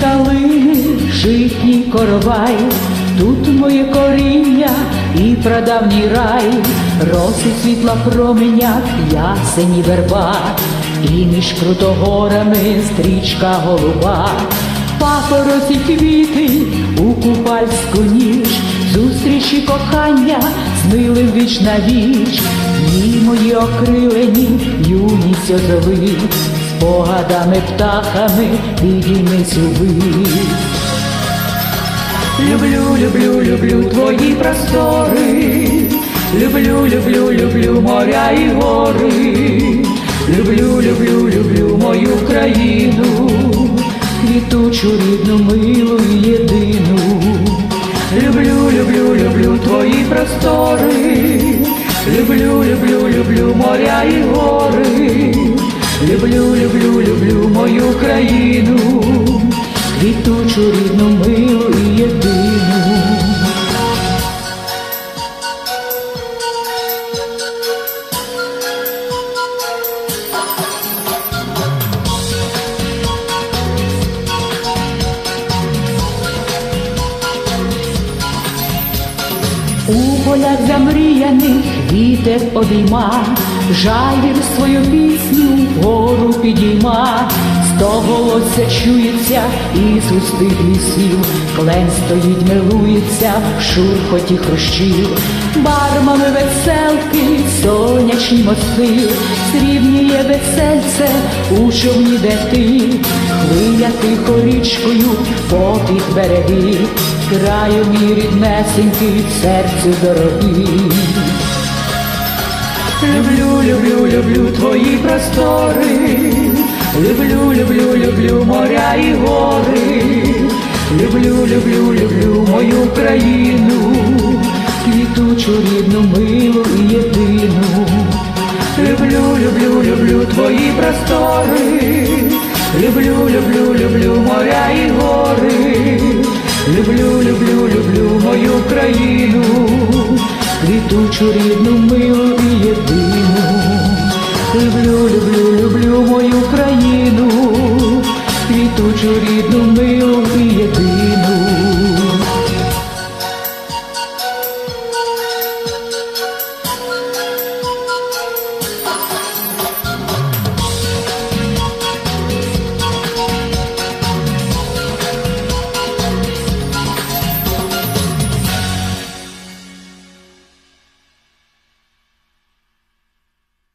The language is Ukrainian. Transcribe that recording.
калини, житній коровай, тут моє коріння і прадавній рай, роси світла променях, ясені верба, і між крутогорами стрічка голуба, папороті квіти у купальську ніч, зустрічі кохання з милим віч на віч, Дні мої окрилені, юність озови, спогадами птахами підіймись у вись. Люблю, люблю, люблю твої простори, люблю, люблю, люблю моря і гори, люблю, люблю, люблю мою країну, квітучу рідну, милу єдину. Мою країну, квітучу рідну, милу і єдину. У полях замріяних вітер обійма, жайвір свою пісню вгору підійма, того голося чується із густих лісів, клен стоїть, милується в шурхоті хрущів, бармами веселки, сонячні мости, срібніє весельце у човні, де ти, хвиля тихо річкою попід береги, краю мій ріднесенький, серцю дорогий. Люблю, люблю, люблю твої простори, люблю, люблю, люблю моря і гори, люблю, люблю, люблю мою країну, квітучу рідну, милу і єдину. Люблю, люблю, люблю твої простори, люблю, люблю, люблю моря і гори, люблю, люблю, люблю мою країну, квітучу рідну, милу і єдину. Тучу рідну милу і єдину.